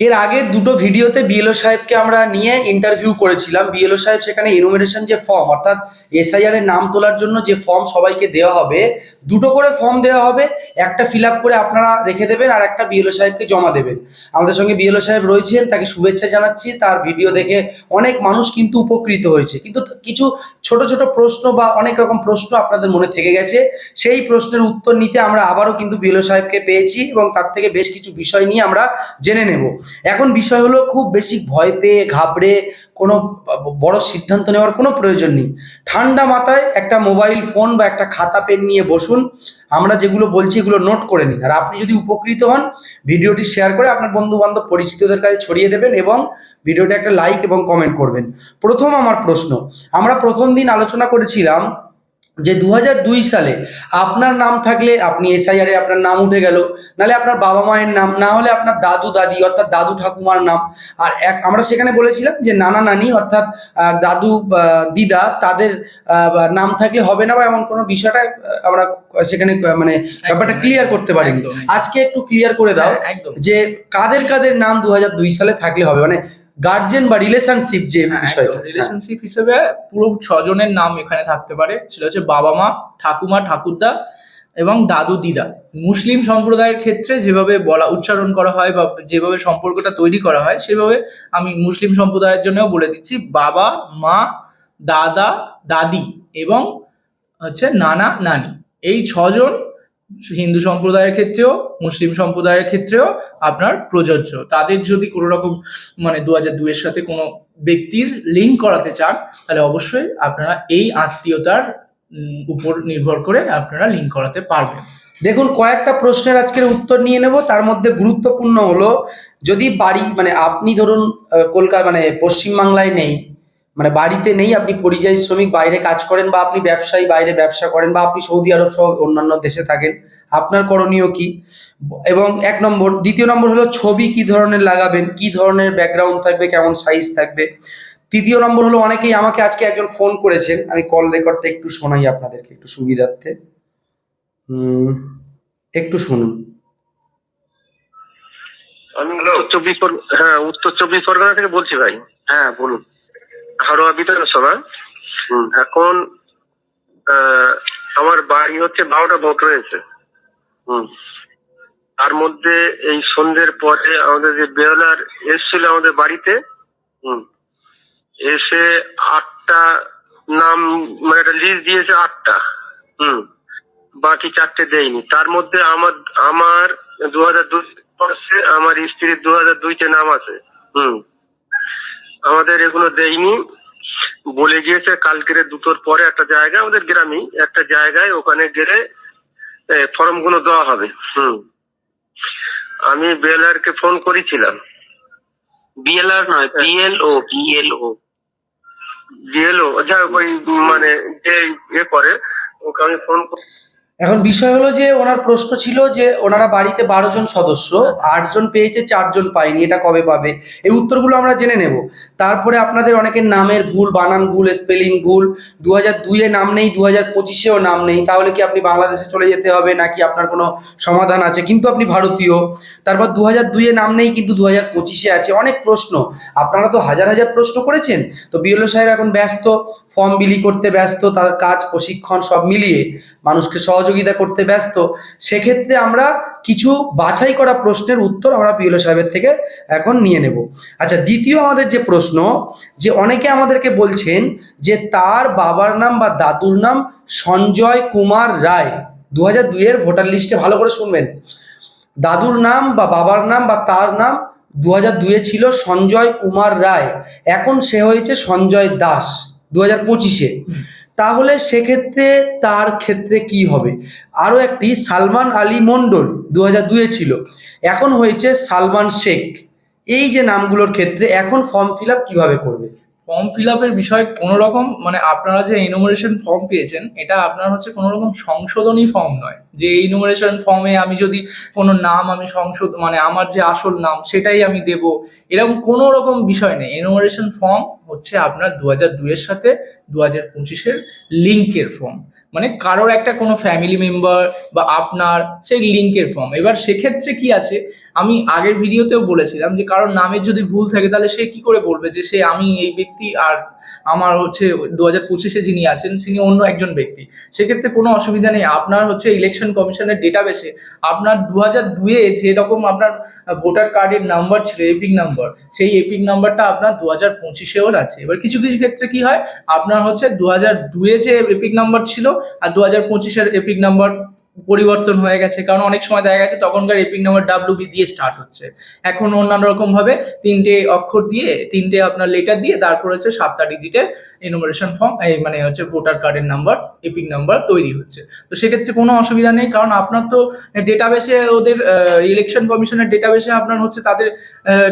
এর আগের দুটো ভিডিওতে বিএলও সাহেবকে আমরা নিয়ে ইন্টারভিউ করেছিলাম। বিএলও সাহেব সেখানে ইনুমিনেশন যে ফর্ম অর্থাৎ এসআইআর এর নাম তোলার জন্য যে ফর্ম সবাইকে দেওয়া হবে, দুটো করে ফর্ম দেওয়া হবে, একটা ফিল করে আপনারা রেখে দেবেন আর একটা বিএলও সাহেবকে জমা দেবেন। আমাদের সঙ্গে বিএলও সাহেব রয়েছেন, তাকে শুভেচ্ছা জানাচ্ছি, তার ভিডিও দেখে অনেক মানুষ কিন্তু উপকৃত হয়েছে। কিন্তু কিছু ছোট ছোট প্রশ্ন বা অনেক রকম প্রশ্ন আপনাদের মনে থেকে গেছে, সেই প্রশ্নের উত্তর নিতে আমরা আবারও কিন্তু বিএলও সাহেবকে পেয়েছি এবং তার থেকে বেশ কিছু বিষয় নিয়ে আমরা জেনে নেব। এখন বিষয় হলো খুব বেশি ভয় পেয়ে, ঘাবড়ে কোনো বড় সিদ্ধান্ত নেওয়ার কোনো প্রয়োজন নেই। ঠান্ডা মাথায় একটা মোবাইল ফোন বা একটা খাতা পেন নিয়ে বসুন, আমরা যেগুলো বলছি এগুলো নোট করে নিন। আর আপনি যদি উপকৃত হন, ভিডিওটি শেয়ার করে আপনার বন্ধু বান্ধব পরিচিতদের কাছে ছড়িয়ে দেবেন এবং ভিডিওটা একটা লাইক এবং কমেন্ট করবেন। প্রথম আমার প্রশ্ন, আমরা প্রথম দিন আলোচনা করেছিলাম যে দু সালে আপনার নাম থাকলে আপনি এসআইআর এ আপনার নাম উঠে গেল নাহলে আপনার বাবা মায়ের নাম না হলে আপনার দাদু দাদি অর্থাৎ দাদু ঠাকুমার নাম। আর এক আমরা সেখানে বলেছিলাম যে নানা নানি অর্থাৎ দাদু দিদা তাদের আহ, নাম থাকলে হবে না বা এমন কোনো বিষয়টা আমরা সেখানে মানে ব্যাপারটা ক্লিয়ার করতে পারিনি। আজকে একটু ক্লিয়ার করে দাও হ্যাঁ, যে কাদের কাদের নাম দু দুই সালে থাকলে হবে। মানে গার্জেন বা রিলেশনশিপ যে বিষয়টা। হ্যাঁ। রিলেশনশিপ হিসেবে পুরো ছজনের নাম এখানে থাকতে পারে। সেটা হচ্ছে বাবা মা ঠাকুমা ঠাকুরদা এবং দাদু দিদা। মুসলিম সম্প্রদায়ের ক্ষেত্রে যেভাবে বলা উচ্চারণ করা হয় বা যেভাবে সম্পর্কটা তৈরি করা হয় সেভাবে আমি মুসলিম সম্প্রদায়ের জন্যও বলে দিচ্ছি বাবা মা দাদা দাদি এবং হচ্ছে নানা নানি। এই ছজন হিন্দু সম্প্রদায়ের ক্ষেত্রেও, মুসলিম সম্প্রদায়ের ক্ষেত্রেও আপনার প্রযোজ্য। তাদের যদি কোনো রকম মানে দু হাজার দুইয়ের সাথে কোনো ব্যক্তির লিঙ্ক করাতে চান, তাহলে অবশ্যই আপনারা এই আত্মীয়তার উপর নির্ভর করে আপনারা লিঙ্ক করাতে পারবেন। দেখুন, কয়েকটা প্রশ্নের আজকের উত্তর নিয়ে নেব। তার মধ্যে গুরুত্বপূর্ণ হলো, যদি বাড়ি মানে আপনি ধরুন কলকাতা মানে পশ্চিমবাংলায় নেই মানে বাড়িতে নেই, আপনি পরিযায়ী শ্রমিক, বাইরে কাজ করেন বা আপনি ব্যবসায়ী, বাইরে ব্যবসা করেন বা আপনি সৌদি আরব সহ অন্যান্য দেশে থাকেন, আপনার করণীয় কি? এবং এক নম্বর, দ্বিতীয় নম্বর হলো ছবি কি ধরনের লাগাবেন, কি ধরনের ব্যাকগ্রাউন্ড থাকবে, কেমন সাইজ থাকবে? তৃতীয় নম্বর হলো অনেকেই আমাকে আজকে একজন ফোন করেছেন, আমি কল রেকর্ডটা একটু শোনাই আপনাদেরকে, একটু সুবিধার্থে। একটু শুনুন। আমি হ্যাঁ উত্তর চব্বিশ পরগনা থেকে বলছি ভাই। হ্যাঁ বলুন। হারোয়া বিধানসভা। হুম। এখন আমার বাড়ি হচ্ছে বারোটা ভোট রয়েছে। হুম। তার মধ্যে এই সন্ধ্যের পরে আমাদের যে বেহলার এসেছিল আমাদের বাড়িতে হুম। এসে আটটা নাম মানে একটা লিস্ট দিয়েছে আটটা। হুম। বাকি চারটে দেয়নি। তার মধ্যে আমার আমার দু হাজার দুই আমার স্ত্রীর দু হাজার দুইতে নাম আছে। হুম। আমাদের এগুলো দেয়নি। বলে গিয়েছে কালকের দুটোর পরে একটা জায়গা আমাদের গ্রামে একটা জায়গায় ওখানে গেলে ফর্মগুলো দেওয়া হবে। হুম। আমি বেলার কে ফোন করেছিলাম। বিএলআর নয় বিএলও বিএলও বিএলও যা ওই মানে যে ইয়ে করে ওকে আমি ফোন এখন বিষয় হলো যে ওনার প্রশ্ন ছিল যে ওনারা বাড়িতে বারো জন সদস্য, আটজন পেয়েছে, চারজন পায়নি, এটা কবে পাবে? এই উত্তরগুলো আমরা জেনে নেব। তারপরে আপনাদের অনেকের নামের ভুল, বানান ভুল, স্পেলিং ভুল দু হাজার দুইয়ে নাম নেই দু হাজার পঁচিশেও নাম নেই, তাহলে কি আপনি বাংলাদেশে চলে যেতে হবে নাকি আপনার কোনো সমাধান আছে? কিন্তু আপনি ভারতীয়, তারপর দু হাজার দুইয়ে নাম নেই, কিন্তু দু হাজার পঁচিশে আছে। অনেক প্রশ্ন। আপনারা তো হাজার হাজার প্রশ্ন করেছেন। তো বিএলও সাহেব এখন ব্যস্ত, ফর্ম বিলি করতে ব্যস্ত, তার কাজ, প্রশিক্ষণ সব মিলিয়ে। মানুষকে সহযোগিতা করতে ব্যস্ত, সেক্ষেত্রে আমরা কিছু বাছাই করা প্রশ্নের উত্তর আমরা বিএলও সাহেবের থেকে এখন নিয়ে নেব। আচ্ছা দ্বিতীয় আমাদের যে প্রশ্ন, যে অনেকে আমাদেরকে বলছেন যে তার বাবার নাম বা দাদুর নাম সঞ্জয় কুমার রায়। দু হাজার দুইয়ের ভোটার লিস্টে ভালো করে শুনবেন। দাদুর নাম বা বাবার নাম বা তার নাম দু হাজার দুয়ে ছিল সঞ্জয় কুমার রায়। এখন সে হয়েছে সঞ্জয় দাস দু হাজার পঁচিশে তাহলে সেক্ষেত্রে তার ক্ষেত্রে কি হবে? আরও একটি সালমান আলী মণ্ডল দু হাজার দুয়ে ছিল। এখন হয়েছে সালমান শেখ। এই যে নামগুলোর ক্ষেত্রে এখন ফর্ম ফিল আপ কীভাবে করবে? ফর্ম ফিল আপের বিষয়ে কোনো রকম মানে আপনারা যে ইনোমিনেশন ফর্ম পেয়েছেন, এটা আপনার হচ্ছে কোনো রকম সংশোধনী ফর্ম নয়। যে ইনোমিনেশন ফর্মে আমি যদি কোনো নাম আমি সংশোধ মানে আমার যে আসল নাম সেটাই আমি দেব, এরকম কোনো রকম বিষয় নেই। ইনোমিনেশন ফর্ম হচ্ছে আপনার দু হাজার দুইয়ের সাথে দু হাজার পঁচিশের লিঙ্কের ফর্ম মানে কারোর একটা কোনো ফ্যামিলি মেম্বার বা আপনার সেই লিঙ্কের ফর্ম এবার সেক্ষেত্রে কি আছে? আমি আগের ভিডিওতেও বলেছিলাম যে কারোর নামের যদি ভুল থাকে তাহলে সে কি করে বলবে যে সে আমি এই ব্যক্তি আর আমার হচ্ছে দু হাজার পঁচিশে যিনি আছেন তিনি অন্য একজন ব্যক্তি। সেক্ষেত্রে কোনো অসুবিধা নেই। আপনার হচ্ছে ইলেকশন কমিশনের ডেটাবেসে আপনার দু হাজার দুয়ে যেরকম আপনার ভোটার কার্ডের নাম্বার ছিল এপিক নাম্বার সেই এপিক নাম্বারটা আপনার দু হাজার পঁচিশেও আছে। এবার কিছু কিছু ক্ষেত্রে কি হয়? আপনার হচ্ছে দু হাজার দুয়ে যে এপিক নাম্বার ছিল আর দু হাজার পঁচিশের এপিক নাম্বার পরিবর্তন হয়ে গেছে। কারণ অনেক সময় দেখা গেছে তখনকার এপিক নাম্বার ডাব্লিউ বি দিয়ে স্টার্ট হচ্ছে। এখন অন্যান্য রকম ভাবে তিনটে অক্ষর দিয়ে, তিনটে আপনার লেটার দিয়ে, তারপর হচ্ছে সাতটা ডিজিটের এনুমারেশন ফর্ম এই মানে হচ্ছে ভোটার কার্ডের নাম্বার এপিক নাম্বার তৈরি হচ্ছে। তো সেক্ষেত্রে কোনো অসুবিধা নেই, কারণ আপনার তো ডেটাবেসে ওদের ইলেকশন কমিশনের ডেটাবেসে আপনার হচ্ছে তাদের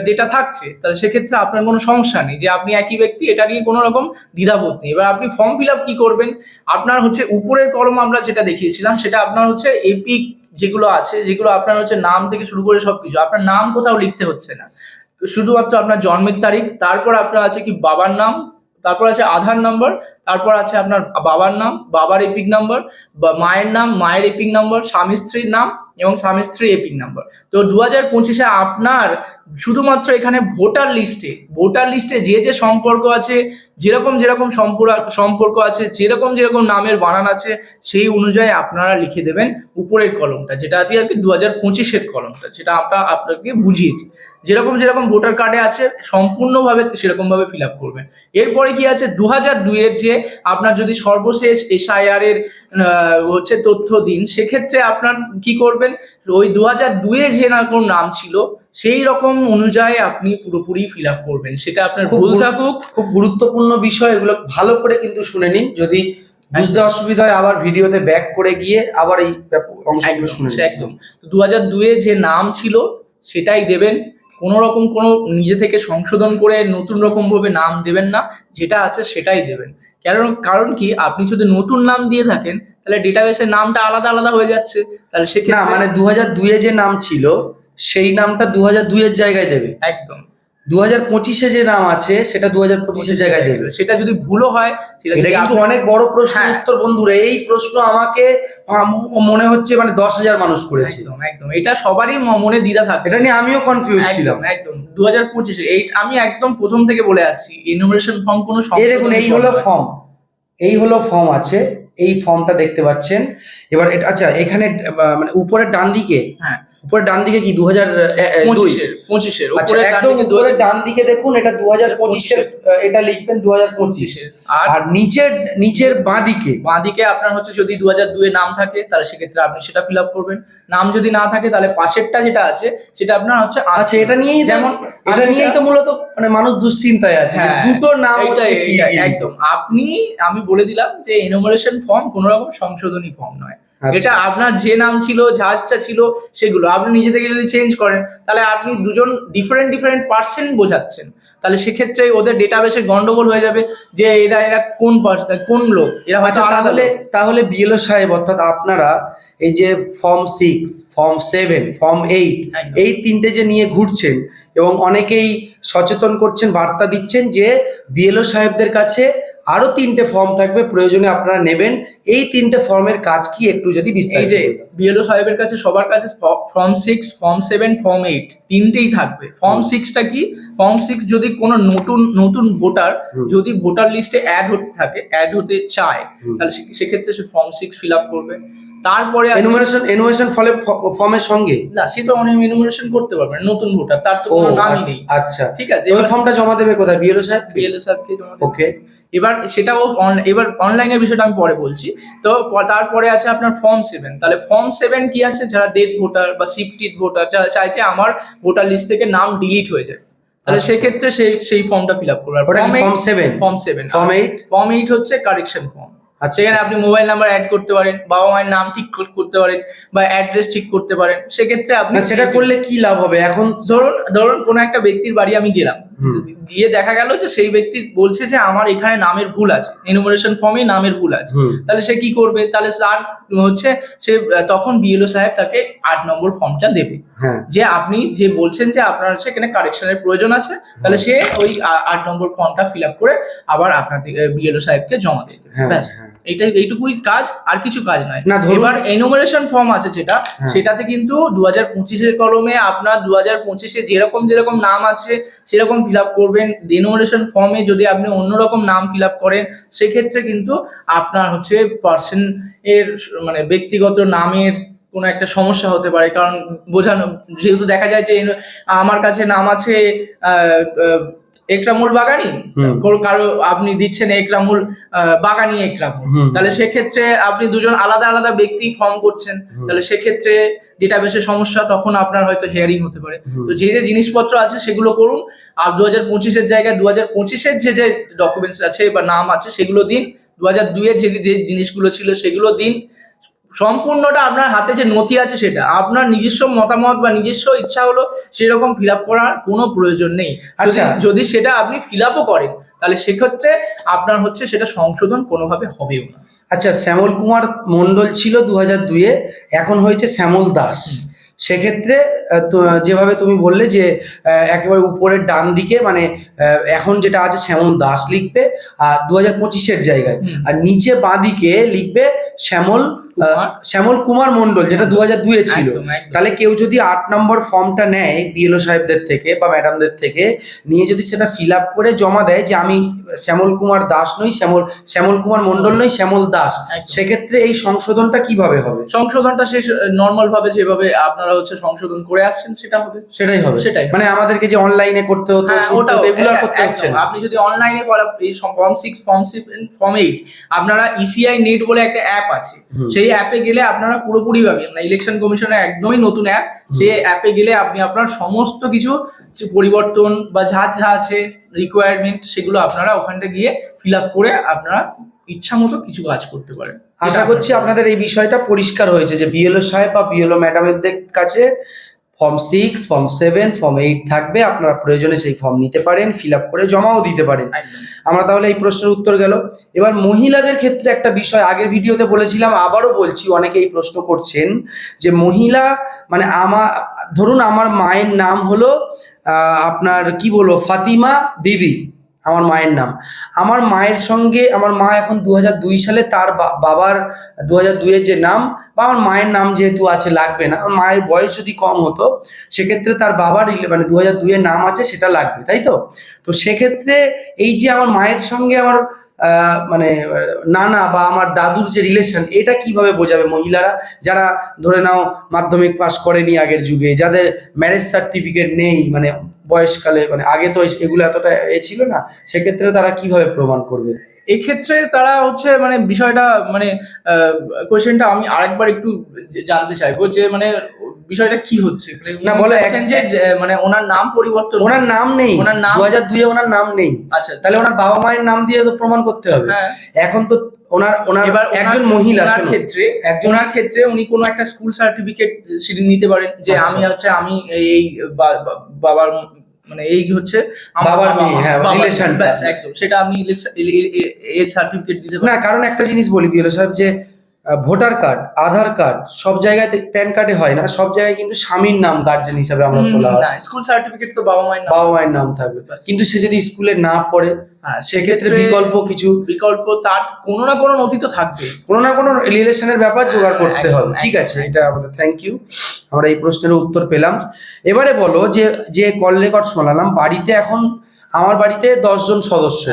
ডেটা থাকছে। তাহলে সেক্ষেত্রে আপনার কোনো সমস্যা নেই যে আপনি একই ব্যক্তি, এটা নিয়ে কোনো রকম দ্বিধাবোধ নেই। এবার আপনি ফর্ম ফিল আপ কী করবেন? আপনার হচ্ছে উপরের কলম আমরা যেটা দেখিয়েছিলাম, সেটা আপনার হচ্ছে এপিক যেগুলো আছে, যেগুলো আপনার হচ্ছে নাম থেকে শুরু করে সব কিছু আপনার নাম কোথাও লিখতে হচ্ছে না। শুধুমাত্র আপনার জন্মের তারিখ, তারপর আপনার আছে কি বাবার নাম, তারপর আছে আধার নাম্বার তারপর আছে আপনার বাবার নাম, বাবার এপিক নাম্বার বা মায়ের নাম, মায়ের এপিক নাম্বার স্বামী স্ত্রীর নাম এবং স্বামী স্ত্রী এপিক নাম্বার তো দু হাজার পঁচিশে আপনার শুধুমাত্র এখানে ভোটার লিস্টে ভোটার লিস্টে যে যে সম্পর্ক আছে, যেরকম যেরকম সম্পর্ক আছে, যেরকম যেরকম নামের বানান আছে, সেই অনুযায়ী আপনারা লিখে দেবেন উপরের কলমটা, যেটা দিয়ে আর কি দু হাজার পঁচিশের কলমটা, যেটা আমরা আপনাকে বুঝিয়েছি। যেরকম যেরকম ভোটার কার্ডে আছে, সম্পূর্ণভাবে সেরকমভাবে ফিল আপ করবেন। এরপরে কি আছে দু হাজার দুইয়ের যে আপনার যদি সর্বশেষ এসআইআর এর হচ্ছে তথ্য দিন, সেক্ষেত্রে আপনার কি করবেন, ওই দু হাজার দুয়ে যে না কোন নাম ছিল সেই রকম অনুযায়ী আপনি পুরোপুরি ফিল আপ করবেন। সেটা আপনার ভুল থাকুক। খুব গুরুত্বপূর্ণ বিষয় এগুলো ভালো করে কিন্তু শুনে নিন। যদি বুঝতে অসুবিধা হয় আবার ভিডিওতে ব্যাক করে গিয়ে আবার এই অংশগুলো শুনে একদম নিন। একদম। দু হাজার দুয়ে যে নাম ছিল সেটাই দেবেন। কোনো রকম কোনো নিজে থেকে সংশোধন করে নতুন রকমভাবে নাম দেবেন না। যেটা আছে সেটাই দেবেন। কারণ কারণ কি আপনি যদি নতুন নাম দিয়ে থাকেন তাহলে ডেটাবেসের নামটা আলাদা আলাদা হয়ে যাচ্ছে। তাহলে না সেক্ষেত্রে মানে দু হাজার দুয়ে যে নাম ছিল সেই নামটা দু হাজার দুইয়ের জায়গায় দেবে। একদম। দু হাজার পঁচিশে যে নাম আছে সেটা দু হাজার পঁচিশের জায়গায় দেবে। সেটা যদি ভুলও হয় সেটা কিন্তু অনেক বড় প্রশ্ন হ্যাঁ। উত্তর বন্ধুরা এই প্রশ্ন আমাকে মনে হচ্ছে মানে দশ হাজার মানুষ করেছে। একদম একদম। এটা সবারই মনে দ্বিধা থাকে এটা নিয়ে আমিও কনফিউজ ছিলাম। একদম। দু হাজার পঁচিশে এই আমি একদম প্রথম থেকে বলে আসছি ইনোভেশন ফর্ম কোনো দেখুন এই হলো ফর্ম এই হলো ফর্ম আছে। এই ফর্মটা দেখতে পাচ্ছেন। এবার এটা আচ্ছা এখানে মানে উপরের ডান দিকে হ্যাঁ। উপরের ডান দিকে কি দু হাজার পঁচিশের আচ্ছা উপরে একদম উপরের ডান দিকে দেখুন এটা দু হাজার পঁচিশের এটা লিখবেন দু হাজার পঁচিশ আর নিচের নিচের বাঁ দিকে বাঁদিকে আপনার হচ্ছে যদি দু হাজার দুয়ে নাম থাকে তাহলে সেক্ষেত্রে আপনি সেটা ফিল আপ করবেন। নাম যদি না থাকে তাহলে পাশেরটা যেটা আছে সেটা আপনার হচ্ছে আচ্ছা এটা নিয়েই যেমন এটা নিয়েই তো মূলত মানে মানুষ দুশ্চিন্তায় আছে হ্যাঁ, দুটো নাম হচ্ছে কি একদম। আপনি আমি বলে দিলাম যে এনোমারেশন ফর্ম কোনো রকম সংশোধনী ফর্ম নয়। এটা আপনার যে নাম ছিল যা ইচ্ছা ছিল সেগুলো আপনি নিজে থেকে যদি চেঞ্জ করেন তাহলে আপনি দুজন ডিফারেন্ট ডিফারেন্ট পার্সন বোঝাচ্ছেন তাহলে সেক্ষেত্রে ওদের ডেটাবেসে গন্ডগোল হয়ে যাবে যে এরা এরা কোন কোন লোক এরা আচ্ছা তাহলে। তাহলে বিএলও সাহেব অর্থাৎ আপনারা এই যে form six form seven form eight. এই তিনটে যে নিয়ে ঘুরছেন এবং অনেকেই সচেতন করছেন বার্তা দিচ্ছেন যে বিএলও সাহেবদের কাছে আরও তিনটে ফর্ম থাকবে প্রয়োজনে আপনারা নেবেন। এই তিনটে ফর্মের কাজ কি একটু যদি বিস্তারিত যে। বিএলও সাহেবের কাছে সবার কাছে form six form seven form eight তিনটেই থাকবে। ফর্ম সিক্সটা কি? ফর্ম সিক্স যদি কোনো নতুন নতুন ভোটার যদি ভোটার লিস্টে অ্যাড হতে থাকে অ্যাড হতে চায় তাহলে সে- সেক্ষেত্রে সে ফর্ম সিক্স ফিল আপ করবে। তারপরে এনুমারেশন এনুমারেশন ফলে ফর্মের সঙ্গে? না সে তো অনেক এনুমারেশন করতে পারবে নতুন ভোটার তার তো কোনো নামই নেই। আচ্ছা। ঠিক আছে ওই ফর্মটা জমা দেবে কোথায়? বিএলও সাহেব বিএলও সাহেবকে? জমা দেবে। ওকে এবার সেটাও এবার অনলাইনের বিষয়টা আমি পরে বলছি। তো তারপরে আছে আপনার ফর্ম সেভেন তাহলে ফর্ম সেভেন কি আছে? যারা ডেড ভোটার বা শিফটেড ভোটার যারা চাইছে আমার ভোটার লিস্ট থেকে নাম ডিলিট হয়ে যায় তাহলে আচ্ছা। সেক্ষেত্রে সেই সেই ফর্মটা ফিল আপ করবে। Form seven form seven form eight form eight হচ্ছে কারেকশন ফর্ম আচ্ছা। সেখানে আপনি মোবাইল নাম্বার অ্যাড করতে পারেন বাবা মায়ের নাম ঠিক করতে পারেন বা অ্যাড্রেস ঠিক করতে পারেন। সেক্ষেত্রে আপনি সেটা করলে কি লাভ হবে? এখন ধরুন ধরুন কোনো একটা ব্যক্তির বাড়ি আমি গেলাম। গিয়ে দেখা গেল যে সেই ব্যক্তি বলছে যে আমার এখানে নামের ভুল আছে এনুমারেশন ফর্মে নামের ভুল আছে। তাহলে সে কি করবে? তাহলে তার হচ্ছে সে তখন বিএলও সাহেব তাকে আট নম্বর ফর্মটা দেবে। হ্যাঁ। যে আপনি যে বলছেন যে আপনার এখানে কারেকশনের প্রয়োজন আছে তাহলে সে ওই আট নম্বর ফর্মটা ফিল আপ করে আবার আপনাদের বিএলও সাহেবকে জমা দেবে। হ্যাঁ ব্যাস। হ্যাঁ। এইটাই এইটুকুই কাজ আর কিছু কাজ নয়। এবার এনুমারেশন ফর্ম আছে যেটা হ্যাঁ। সেটাতে কিন্তু দু হাজার পঁচিশের কলমে আপনার দু হাজার পঁচিশে যেরকম যেরকম নাম আছে সেরকম ফিল আপ করবেন। এনুমারেশন ফর্মে যদি আপনি অন্যরকম নাম ফিল আপ করেন সেক্ষেত্রে কিন্তু আপনার হচ্ছে পার্সন এর মানে ব্যক্তিগত নামের কোনো একটা সমস্যা হতে পারে। কারণ বোঝানো যেহেতু দেখা যায় যে আমার কাছে নাম আছে একরামুল বাগানি। কারও আপনি দিচ্ছেন একরামুল বাগানি একরামুল। তাহলে সেক্ষেত্রে আপনি দুজন আলাদা আলাদা ব্যক্তি ফর্ম করছেন। তাহলে সেক্ষেত্রে ডেটাবেসের সমস্যা তখন আপনার হয়তো হেয়ারিং হতে পারে। তো যে যে জিনিসপত্র আছে সেগুলো করুন। আর দু হাজার পঁচিশের জায়গায় দু হাজার পঁচিশের যে যে ডকুমেন্টস আছে বা নাম আছে সেগুলো দিন। দু হাজার দুইয়ের যে যে জিনিসগুলো ছিল সেগুলো দিন। সম্পূর্ণটা আপনার হাতে যে নথি আছে সেটা আপনার নিজস্ব মতামত বা নিজস্ব ইচ্ছা হলো সেরকম ফিল আপ করার কোনো প্রয়োজন নেই। আচ্ছা। যদি সেটা আপনি ফিল আপও করেন তাহলে সেক্ষেত্রে আপনার হচ্ছে সেটা সংশোধন কোনোভাবে হবেও না। আচ্ছা শ্যামল কুমার মণ্ডল ছিল দু হাজার দুইয়ে এখন হয়েছে শ্যামল দাস। সেক্ষেত্রে যেভাবে তুমি বললে যে একেবারে উপরের ডান দিকে মানে এখন যেটা আছে শ্যামল দাস লিখবে আর দু হাজার পঁচিশের জায়গায়। আর নিচে বাঁ দিকে লিখবে শ্যামল শ্যামল কুমার মন্ডল যেটা দু হাজার দুয়ে ছিল। তাহলে কেউ যদি আট নম্বর ফর্মটা নেয় বিএলও সাহেবদের থেকে বা ম্যাডামদের থেকে নিয়ে যদি সেটা ফিল আপ করে জমা দেয় যে আমি শ্যামল কুমার দাস নই শ্যামল শ্যামল কুমার মন্ডল নই শ্যামল দাস সেক্ষেত্রে এই সংশোধনটা কীভাবে হবে? সংশোধনটা শেষ নর্মাল ভাবে যেভাবে আপনারা হচ্ছে সংশোধন করে আসছেন সেটা হবে। সেটাই হবে। সেটাই। মানে আমাদেরকে যে অনলাইনে করতে হতো হ্যাঁ, ওটাও। হতো, এগুলো করতে হচ্ছে আপনি যদি অনলাইনে করা এই form six form seven form eight আপনারা ইসিআই নেট বলে একটা অ্যাপ আছে। সেই অ্যাপে গেলে আপনারা পুরোপুরি পাবেন না ইলেকশন কমিশনের একদমই নতুন অ্যাপ সেই অ্যাপে গেলে আপনি আপনার সমস্ত কিছু পরিবর্তন বা যা যা আছে রিকোয়ারমেন্ট সেগুলো আপনারা ওখানটা গিয়ে ফিল আপ করে আপনারা ইচ্ছা মতো কিছু কাজ করতে পারেন। আশা করছি আপনাদের এই বিষয়টা পরিষ্কার হয়েছে যে বিএলও সাহেব বা বিএলও ম্যাডামের কাছে form six form seven form eight থাকবে। আপনারা প্রয়োজনে সেই ফর্ম নিতে পারেন ফিল আপ করে জমাও দিতে পারেন। আমরা তাহলে এই প্রশ্নের উত্তর গেল। এবার মহিলাদের ক্ষেত্রে একটা বিষয় আগের ভিডিওতে বলেছিলাম আবারও বলছি অনেকে এই প্রশ্ন করছেন যে মহিলা মানে আমার ধরুন আমার মায়ের নাম হলো আপনার কি বলব ফাতিমা বিবি। আমার মায়ের নাম। আমার মায়ের সঙ্গে আমার মা এখন দু দুই সালে তার বাবার দু হাজার দুইয়ের যে নাম বা আমার মায়ের নাম যেহেতু আছে, লাগবে না। মায়ের বয়স যদি কম হতো, সেক্ষেত্রে তার বাবার মানে দু হাজার দুইয়ের নাম আছে, সেটা লাগবে, তাই তো? তো সেক্ষেত্রে এই যে আমার মায়ের সঙ্গে আমার মানে নানা বা আমার দাদুর যে রিলেশন এটা কীভাবে বোঝাবে মহিলারা? যারা ধরে নাও মাধ্যমিক পাশ করেনি আগের যুগে, যাদের ম্যারেজ সার্টিফিকেট নেই মানে বয়সকালে মানে আগে তো এগুলো এতটা এ ছিল না সেক্ষেত্রে তারা কীভাবে প্রমাণ করবে? এক্ষেত্রে তারা হচ্ছে মানে বিষয়টা মানে কোয়েশ্চেনটা আমি আরেকবার একটু জানতে চাইব যে মানে বিষয়টা কি হচ্ছে? মানে না, বলো, যে মানে ওনার নাম পরিবর্তন ওনার নাম নেই ওনার নাম- দু হাজার দুইয়ে ওনার নাম নেই। আচ্ছা। তাহলে ওনার বাবা মায়ের নাম দিয়ে তো প্রমাণ করতে হবে। হ্যাঁ। এখন তো ওনার ওনার এবার একজন মহিলা ক্ষেত্রে একজন ওনার ক্ষেত্রে উনি কোনো একটা স্কুল সার্টিফিকেট সেটি নিতে পারেন যে আচ্ছা। আমি হচ্ছে আমি এই বাবার মানে এই হচ্ছে বাবার মেয়ে, হ্যাঁ, রিলেশন ব্যাস, একদম। সেটা আমি এ সার্টিফিকেট দিতে না কারণ একটা জিনিস বলি বিএলও সাহেব যে ভোটার কার্ড আধার কার্ড সব জায়গায় প্যান কার্ডে হয় না সব জায়গায় কিন্তু স্বামীর নাম গার্জেন হিসাবে আমরা তোলা হয়। স্কুল সার্টিফিকেট তো বাবা মায়ের নাম। বাবা মায়ের নাম থাকবে। কিন্তু সে যদি স্কুলে না পড়ে সেক্ষেত্রে বিকল্প কিছু বিকল্প তার কোনো না কোনো নথি তো থাকবে। কোনো না কোনো রিলেশনের ব্যাপার জোগাড় করতে হবে। ঠিক আছে এটা আমাদের থ্যাংক ইউ আমরা এই প্রশ্নের উত্তর পেলাম। এবারে বলো যে যে কল রেকর্ড শোনালাম বাড়িতে এখন আমার বাড়িতে দশজন সদস্য।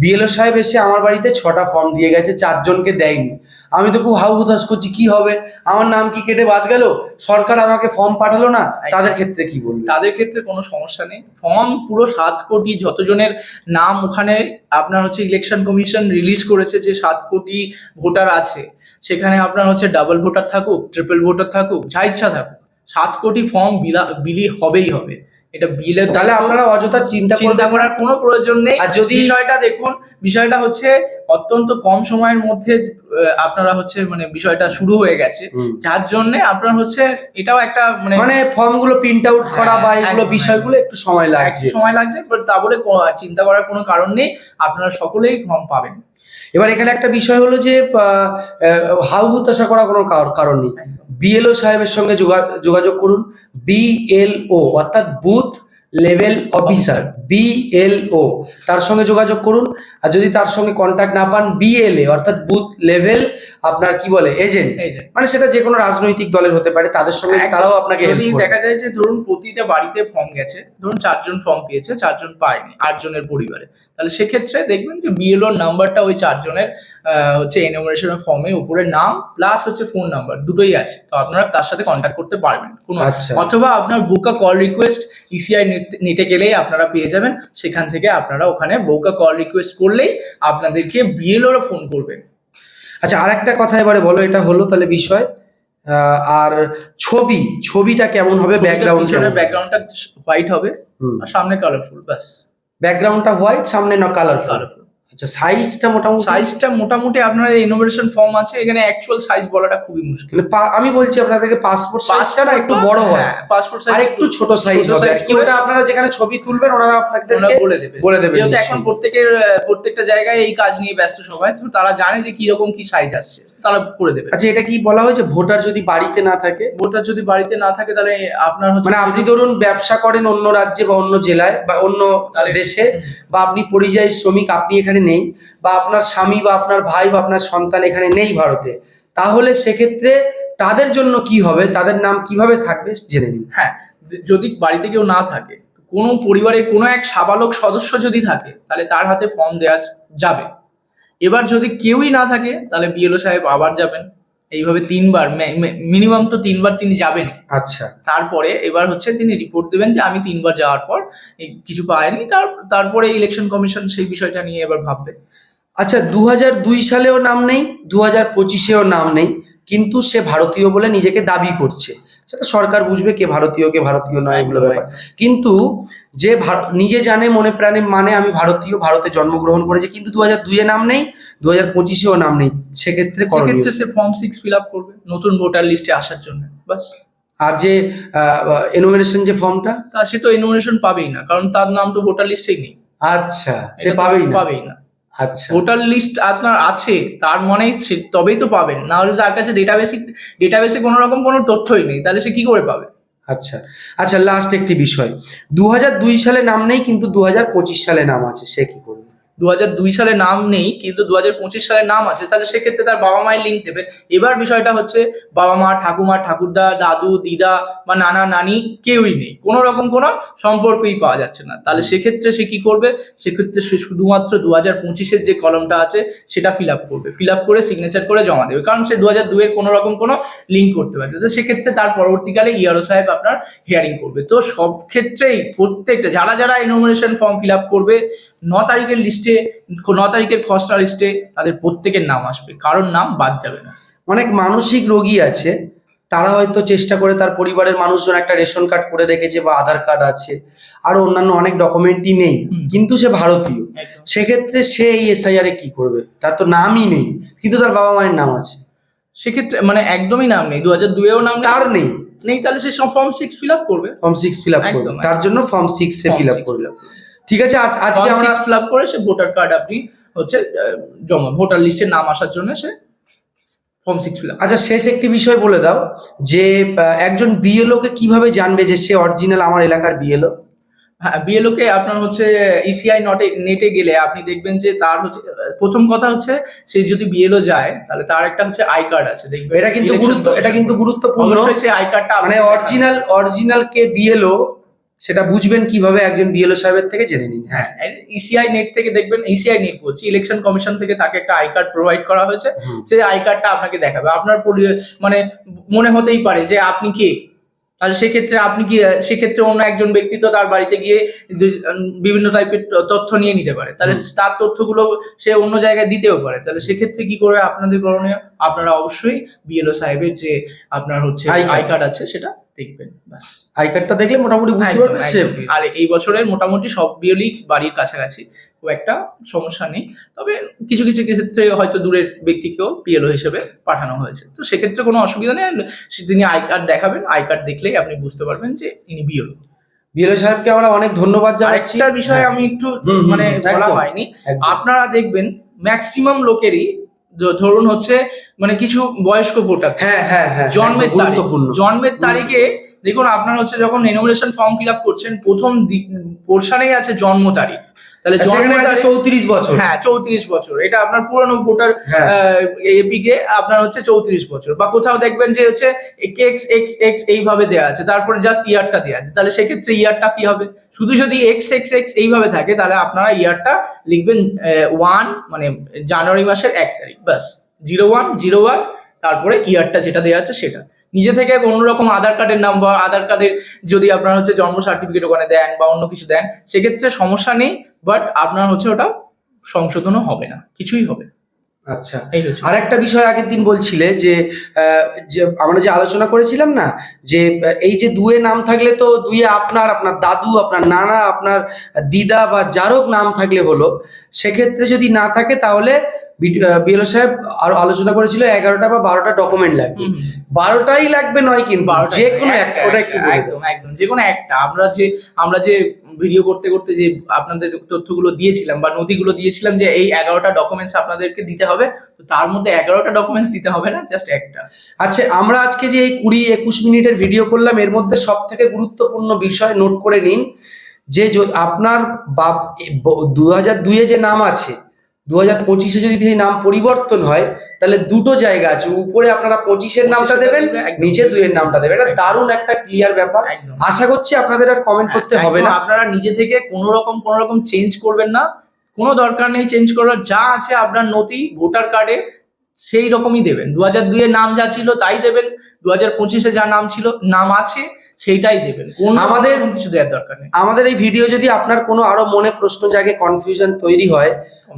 বিএলও সাহেব এসে আমার বাড়িতে ছটা ফর্ম দিয়ে গেছে চারজনকে দেয়নি। আমি তো খুব হাউ হুতাশ করছি কি হবে? আমার নাম কি কেটে বাদ গেল? সরকার আমাকে ফর্ম পাঠালো না? তাদের ক্ষেত্রে কি বলবে? তাদের ক্ষেত্রে কোনো সমস্যা নেই। ফর্ম পুরো সাত কোটি যতজনের নাম ওখানে আপনার হচ্ছে ইলেকশন কমিশন রিলিজ করেছে যে সাত কোটি ভোটার আছে সেখানে আপনার হচ্ছে ডাবল ভোটার থাকুক ট্রিপল ভোটার থাকুক যা ইচ্ছা থাকুক সাত কোটি ফর্ম বিলা বিলি হবেই হবে। এটা বিলের তাহলে আপনারা অযথা চিন্তা চিন্তা করার কোনো প্রয়োজন নেই। আর যদি- বিষয়টা দেখুন বিষয়টা হচ্ছে অত্যন্ত কম সময়ের মধ্যে আপনারা হচ্ছে মানে বিষয়টা শুরু হয়ে গেছে। যার জন্য আপনার হচ্ছে এটাও একটা মানে মানে ফর্মগুলো প্রিন্ট আউট করা বা এগুলো বিষয়গুলো একটু সময় লাগছে। সময় লাগছে বাট তা বলে চিন্তা করার কোনো কারণ নেই। আপনারা সকলেই ফর্ম পাবেন। এবার এখানে একটা বিষয় হলো যে হাউ হুতাশা করার কোনো কার- কারণ নেই। বিএলও সাহেবের সঙ্গে যোগা- যোগাযোগ করুন। বিএলও অর্থাৎ বুথ লেভেল অফিসার বিএলও তার সঙ্গে যোগাযোগ করুন। আর যদি তার সঙ্গে কন্ট্যাক্ট না পান বিএলএ অর্থাৎ বুথ লেভেল আপনার কি বলে এজেন্ট মানে সেটা যে কোনো রাজনৈতিক দলের হতে পারে তাদের সঙ্গে। তারাও আপনাকে যদি দেখা যায় যে ধরুন প্রতিটা বাড়িতে ফর্ম গেছে ধরুন চারজন ফর্ম পেয়েছে চারজন পায়নি আটজনের পরিবারে তাহলে সেক্ষেত্রে দেখবেন যে বিএলওর নাম্বারটা ওই চারজনের হচ্ছে এনুমারেশন ফর্মে উপরে নাম প্লাস হচ্ছে ফোন নাম্বার দুটোই আছে তো আপনারা তার সাথে কন্ট্যাক্ট করতে পারবেন কোনো আচ্ছা। অথবা আপনার বুকা কল রিকোয়েস্ট ইসিআই নেটে গেলেই আপনারা পেয়ে যাবেন সেখান থেকে আপনারা ওখানে বউকা কল রিকোয়েস্ট করলেই আপনাদেরকে বিএলওরা ফোন করবে আচ্ছা আর একটা কথা এবারে বলো এটা হলো তাহলে বিষয়। আহ, আর ছবি ছবিটা কেমন হবে? ব্যাকগ্রাউন্ড ব্যাকগ্রাউন্ডটা হোয়াইট হবে? আর সামনে কালারফুল ব্যাস। ব্যাকগ্রাউন্ডটা হোয়াইট সামনে না কালার কালারফুল আচ্ছা সাইজটা মোটামুটি? সাইজটা মোটামুটি আপনার ইনোভেশন ফর্ম আছে এখানে অ্যাকচুয়াল সাইজ বলাটা খুবই মুশকিল। মানে আমি বলছি আপনাদেরকে পাসপোর্ট সাইজটা না একটু বড় হয়। পাসপোর্ট আর একটু ছোট সাইজ হবে। কি ওটা আপনারা যেখানে ছবি তুলবেন ওনারা আপনাদের বলে দেবে। বলে দেবে যেহেতু এখন প্রত্যেকের প্রত্যেকটা জায়গায় এই কাজ নিয়ে ব্যস্ত সবাই তো তারা জানে যে কি রকম কি সাইজ আসছে। তারা করে দেবে। আচ্ছা এটা কি বলা হয়েছে ভোটার যদি বাড়িতে না থাকে? ভোটার যদি বাড়িতে না থাকে তাহলে আপনার মানে আপনি ধরুন ব্যবসা করেন অন্য রাজ্যে বা অন্য জেলায় বা অন্য দেশে বা আপনি পরিযায়ী শ্রমিক আপনি এখানে নেই বা আপনার স্বামী বা আপনার ভাই বা আপনার সন্তান এখানে নেই ভারতে তাহলে সেক্ষেত্রে তাদের জন্য কি হবে? তাদের নাম কীভাবে থাকবে? জেনে নিন। হ্যাঁ যদি বাড়িতে কেউ না থাকে কোনো পরিবারের কোনো এক সাবালক সদস্য যদি থাকে তাহলে তার হাতে ফর্ম দেওয়া যাবে। এবার যদি কেউই না থাকে তাহলে বিএলও সাহেব আবার যাবেন। এইভাবে তিনবার মিনিমাম তো তিনবার তিনি যাবেন আচ্ছা। তারপরে এবার হচ্ছে তিনি রিপোর্ট দেবেন যে আমি তিনবার যাওয়ার পর কিছু পাইনি তার তারপরে ইলেকশন কমিশন সেই বিষয়টা নিয়ে এবার ভাববে। আচ্ছা দু দুই সালেও নাম নেই দু হাজার পঁচিশেও নাম নেই কিন্তু সে ভারতীয় বলে নিজেকে দাবি করছে। সেটা সরকার বুঝবে কে ভারতীয় কে ভারতীয় নয় এগুলো ব্যাপার। কিন্তু যে নিজে জানে মনে প্রাণে মানে আমি ভারতীয় ভারতে জন্মগ্রহণ করেছি কিন্তু দু হাজার দুইয়ে নাম নেই দু হাজার পঁচিশেও নাম নেই। সেক্ষেত্রে সেক্ষেত্রে সে ফর্ম সিক্স ফিল আপ করবে নতুন ভোটার লিস্টে আসার জন্য বাস আর যে এনোমিনেশন যে ফর্মটা তা সে তো এনোমিনেশন পাবেই না কারণ তার নাম তো ভোটার লিস্টেই নেই। আচ্ছা সে পাবেই পাবেই না। আচ্ছা। ভোটার লিস্ট আপনার আছে তার মনে সে- তবেই তো পাবেন। না হলে তার কাছে ডেটাবেসে ডেটাবেসে কোনো রকম কোনো তথ্যই নেই তাহলে সে কি করে পাবে? আচ্ছা আচ্ছা লাস্ট একটি বিষয়। দু দুই সালে নাম নেই কিন্তু দু পঁচিশ সালে নাম আছে সে কি করবে দু দুই সালে নাম নেই, কিন্তু দু পঁচিশ সালে নাম আছে, তাহলে সেক্ষেত্রে তার বাবা মায়ের লিঙ্ক দেবে। এবার বিষয়টা হচ্ছে, বাবা মা, ঠাকুমা, ঠাকুরদা, দাদু, দিদা বা নানা, নানি কেউই নেই। কোনো রকম কোনো সম্পর্কই পাওয়া যাচ্ছে না। তাহলে সেক্ষেত্রে সে কি করবে? সেক্ষেত্রে সে শুধুমাত্র দু হাজার পঁচিশের যে কলমটা আছে, সেটা ফিল আপ করবে। ফিল আপ করে সিগনেচার করে জমা দেবে। কারণ সে দু হাজার দুয়ের কোনো রকম কোনো লিঙ্ক করতে পারছে তো সেক্ষেত্রে তার পরবর্তীকালে ইআরও সাহেব আপনার হিয়ারিং করবে। তো সব ক্ষেত্রেই প্রত্যেকটা, যারা যারা ইনোমিনেশন ফর্ম ফিল আপ করবে ন তারিখের লিস্টে ন তারিখের খসড়া লিস্টে তাদের প্রত্যেকের নাম আসবে। কারোর নাম বাদ যাবে না। অনেক মানসিক রোগী আছে তারা হয়তো চেষ্টা করে তার পরিবারের মানুষজন একটা রেশন কার্ড করে রেখেছে বা আধার কার্ড আছে আর অন্যান্য অনেক ডকুমেন্টই নেই কিন্তু সে ভারতীয়। সেক্ষেত্রে সে এই এসআইআর এ কি করবে? তার তো নামই নেই কিন্তু তার বাবা মায়ের নাম আছে। সেক্ষেত্রে মানে একদমই নাম নেই। দু হাজার দুয়েও নাম। তার নেই। নেই তাহলে সে ফর্ম সিক্স ফিল আপ করবে। ফর্ম সিক্স ফিল আপ করবে। তার জন্য form six A fill up করবে। ঠিক আছে আজ আজকে আমরা ফিল আপ করে সে ভোটার কার্ড আপনি হচ্ছে জমা ভোটার লিস্টে নাম আসার জন্য সে ফর্ম সিক্স ফিল আচ্ছা শেষ একটি বিষয় বলে দাও যে একজন বিএলও কে কীভাবে জানবে যে সে অরিজিনাল আমার এলাকার বিএলও হ্যাঁ বিএলও কে আপনার হচ্ছে ইসিআই নটে নেটে গেলে আপনি দেখবেন যে তার হচ্ছে প্রথম কথা হচ্ছে সে যদি বিএলও যায় তাহলে তার একটা হচ্ছে আই কার্ড আছে। দেখবেন এটা কিন্তু গুরুত্ব এটা কিন্তু গুরুত্বপূর্ণ। অবশ্যই আই কার্ডটা মানে অরিজিনাল অরিজিনাল কে বিএলও সেটা বুঝবেন কীভাবে একজন বিএলও সাহেবের থেকে জেনে নিন। হ্যাঁ ইসিআই নেট থেকে দেখবেন ইসিআই নেট বলছি ইলেকশন কমিশন থেকে তাকে একটা আই কার্ড প্রোভাইড করা হয়েছে। সেই আই কার্ডটা আপনাকে দেখাবে। আপনার মানে মনে হতেই পারে যে আপনি কে? তাহলে সেক্ষেত্রে আপনি কি সেক্ষেত্রে অন্য একজন ব্যক্তি তো তার বাড়িতে গিয়ে বিভিন্ন টাইপের তথ্য নিয়ে নিতে পারে। তাহলে তার তথ্যগুলো সে অন্য জায়গায় দিতেও পারে। তাহলে সেক্ষেত্রে কি করবে আপনাদের করণীয়? আপনারা অবশ্যই বিএলও সাহেবের যে আপনার হচ্ছে আই কার্ড আছে সেটা দেখবেন বাস আই কার্ডটা দেখলে মোটামুটি বুঝতে পারবেন আর এই বছরের মোটামুটি সব বিয়েলি বাড়ির কাছাকাছি খুব একটা সমস্যা নেই। তবে কিছু কিছু ক্ষেত্রে হয়তো দূরের ব্যক্তিকেও পিএলও হিসেবে পাঠানো হয়েছে। তো সেক্ষেত্রে কোনো অসুবিধা নেই। তিনি আই কার্ড দেখাবেন আই কার্ড দেখলেই আপনি বুঝতে পারবেন যে ইনি বিএলও বিএলও সাহেবকে আমরা অনেক ধন্যবাদ জানাচ্ছি। আরেকটা বিষয় আমি একটু মানে বলা হয়নি। আপনারা দেখবেন ম্যাক্সিমাম লোকেরই ধরুন হচ্ছে মানে কিছু বয়স্ক ভোটার। হ্যাঁ হ্যাঁ হ্যাঁ জন্মের তারিখ। জন্মের তারিখে দেখুন আপনার হচ্ছে যখন ইনোগ্রেশন ফর্ম ফিল আপ করছেন প্রথম পোর্শনেই আছে জন্ম তারিখ। তাহলে চৌত্রিশ বছর। হ্যাঁ চৌত্রিশ বছর। এটা আপনার পুরনো ভোটার হ্যাঁ। এপিকে আপনার হচ্ছে চৌত্রিশ বছর। বা কোথাও দেখবেন যে হচ্ছে এক্স এক্স এক্স এইভাবে দেওয়া আছে। তারপরে জাস্ট ইয়ারটা দেওয়া আছে। তাহলে সেক্ষেত্রে ইয়ারটা কি হবে? শুধু যদি এক্স এক্স এক্স এইভাবে থাকে তাহলে আপনারা ইয়ারটা লিখবেন ওয়ান মানে জানুয়ারি মাসের এক তারিখ। ব্যাস। জিরো ওয়ান জিরো ওয়ান তারপরে ইয়ারটা যেটা দেওয়া আছে সেটা। নিজে থেকে অন্যরকম আধার কার্ডের নাম্বার আধার কার্ডের যদি আপনার হচ্ছে জন্ম সার্টিফিকেট ওখানে দেন বা অন্য কিছু দেন সেক্ষেত্রে সমস্যা নেই। বাট আপনার হচ্ছে ওটা সংশোধনও হবে না কিছুই হবে না। আচ্ছা আর একটা বিষয় আগের দিন বলছিলে যে যে আমরা যে আলোচনা করেছিলাম না যে এই যে দুয়ে নাম থাকলে তো দুয়ে আপনার আপনার দাদু আপনার নানা আপনার দিদা বা যারক নাম থাকলে হলো সেক্ষেত্রে যদি না থাকে তাহলে বিএলও সাহেব আরও আলোচনা করেছিল এগারোটা বা বারোটা ডকুমেন্ট লাগবে। বারোটাই লাগবে নয় কিন্তু। যে কোনো একটা, একটা ওটা একটু একদম একদম যে কোনো একটা। আমরা যে আমরা যে ভিডিও করতে করতে যে আপনাদের তথ্যগুলো দিয়েছিলাম বা নথিগুলো দিয়েছিলাম যে এই এগারোটা ডকুমেন্টস আপনাদেরকে দিতে হবে তো তার মধ্যে এগারোটা ডকুমেন্টস দিতে হবে না জাস্ট একটা। আচ্ছা আমরা আজকে যে এই কুড়ি একুশ মিনিটের ভিডিও করলাম এর মধ্যে সব থেকে গুরুত্বপূর্ণ বিষয় নোট করে নিন যে আপনার বাপ দু হাজার দুইয়ে যে নাম আছে দু হাজার পঁচিশে যদি নাম পরিবর্তন হয় তাহলে দুটো জায়গা আছে। উপরে আপনারা পঁচিশের নামটা দেবেন। নিচে দুইয়ের নামটা দেবেন। এটা দারুণ একটা ক্লিয়ার ব্যাপার। আশা করছি আপনাদের আর কমেন্ট করতে হবে না। আপনারা নিজে থেকে কোনো রকম কোনো রকম চেঞ্জ করবেন না। কোনো দরকার নেই চেঞ্জ করার। যা আছে আপনার নথি ভোটার কার্ডে সেই রকমই দেবেন। দু হাজার দুইয়ের নাম যা ছিল তাই দেবেন। দু হাজার পঁচিশে যা নাম ছিল নাম আছে। সেইটাই দেবেন। আমাদের- কিছু দেওয়ার দরকার নেই। আমাদের এই ভিডিও যদি আপনার কোনো আরও মনে প্রশ্ন জাগে কনফিউশন তৈরি হয়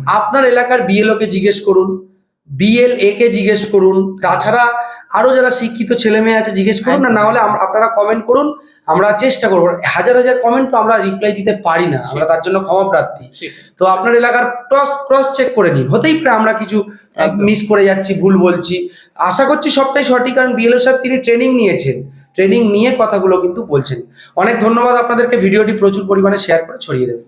আপনার এলাকার বিএলও কে জিজ্ঞেস করুন বিএল এ কে জিজ্ঞেস করুন তাছাড়া আরও যারা শিক্ষিত ছেলে মেয়ে আছে জিজ্ঞেস করুন না। না হলে আপনারা কমেন্ট করুন আমরা চেষ্টা করব। হাজার হাজার কমেন্ট তো আমরা রিপ্লাই দিতে পারি না আমরা তার জন্য ক্ষমা প্রার্থী। তো আপনার এলাকার ক্রস ক্রস চেক করে নিন। হতেই পারে আমরা কিছু মিস করে যাচ্ছি ভুল বলছি। আশা করছি সবটাই সঠিক কারণ বিএলও সাহেব তিনি ট্রেনিং নিয়েছেন। ট্রেনিং নিয়ে কথাগুলো কিন্তু বলছেন। অনেক ধন্যবাদ আপনাদেরকে, ভিডিওটি প্রচুর পরিমাণে শেয়ার করে ছড়িয়ে দেবেন।